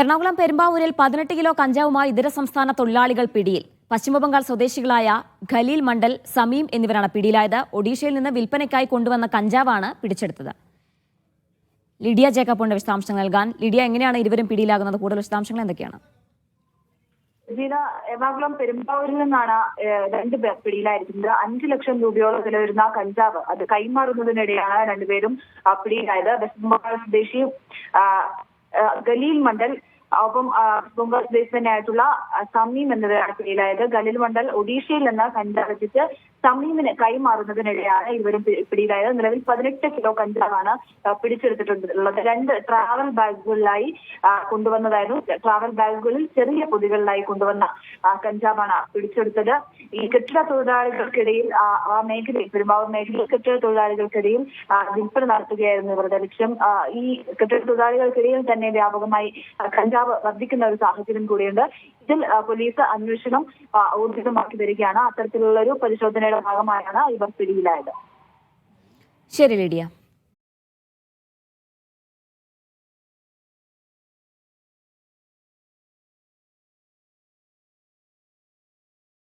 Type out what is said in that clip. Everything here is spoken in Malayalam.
എറണാകുളം പെരുമ്പാവൂരിൽ പതിനെട്ട് കിലോ കഞ്ചാവുമായി ഇതര സംസ്ഥാന തൊഴിലാളികൾ പിടിയിൽ. പശ്ചിമബംഗാൾ സ്വദേശികളായ ഖലീൽ മണ്ഡൽ സമീം എന്നിവരാണ് പിടിയിലായത്. ഒഡീഷയിൽ നിന്ന് വിൽപ്പനയ്ക്കായി കൊണ്ടുവന്ന കഞ്ചാവാണ് പിടിച്ചെടുത്തത്. ലിഡിയ ജേക്കബുണ്ട് വിശദാംശങ്ങൾ നൽകാൻ. ലിഡിയ എങ്ങനെയാണ് ഇരുവരും പിടിയിലാകുന്നത്? കൂടുതൽ വിശദാംശങ്ങൾ എന്തൊക്കെയാണ്? ജീന എറണാകുളം പെരുമ്പാവൂരിൽ നിന്നാണ് രണ്ടുപേർ രണ്ട് പേർ പിടിയിലായിരിക്കുന്നത്. അഞ്ചു ലക്ഷം രൂപയോളം വില വരുന്ന കഞ്ചാവ് അത് കൈമാറുന്നതിനിടെയാണ് രണ്ടുപേരും പിടിയിലായത്. വെസ്റ്റ് ബംഗാൾ സ്വദേശി ഗലീൽ മണ്ഡൽ ഒപ്പം കോൺഗ്രസ് ആ, സമീം എന്നിവരാണ് പിടിയിലായത് ഗലീൽ മണ്ഡൽ ഒഡീഷയിൽ നിന്ന് കഞ്ചാവ് സമീമിന് കൈമാറുന്നതിനിടെയാണ് ഇവരും പിടിയിലായത്. നിലവിൽ പതിനെട്ട് കിലോ കഞ്ചാവാണ് പിടിച്ചെടുത്തിട്ടുള്ളത്. രണ്ട് ട്രാവൽ ബാഗുകളിലായി കൊണ്ടുവന്നതായിരുന്നു. ട്രാവൽ ബാഗുകളിൽ ചെറിയ പൊതികളിലായി കൊണ്ടുവന്ന കഞ്ചാവാണ് പിടിച്ചെടുത്തത്. ഈ കെട്ടിട തൊഴിലാളികൾക്കിടയിൽ ആ, മേഖലയിൽ പെരുമ്പാവൂർ മേഖലയിൽ കെട്ടിട തൊഴിലാളികൾക്കിടയിൽ വിൽപ്പന നടത്തുകയായിരുന്നു ഇവരുടെ ലക്ഷ്യം. ഈ കെട്ടിട തൊഴിലാളികൾക്കിടയിൽ തന്നെ വ്യാപകമായി കഞ്ചാവ് വർദ്ധിക്കുന്ന ഒരു സാഹചര്യം കൂടിയുണ്ട്. ഇതിൽ പോലീസ് അന്വേഷണം ഊർജിതമാക്കി വരികയാണ്. അത്തരത്തിലുള്ള ഒരു പരിശോധനയുടെ ഭാഗമായാണ് ഇവർ പിടിയിലായത്. ശരി ലിഡിയ.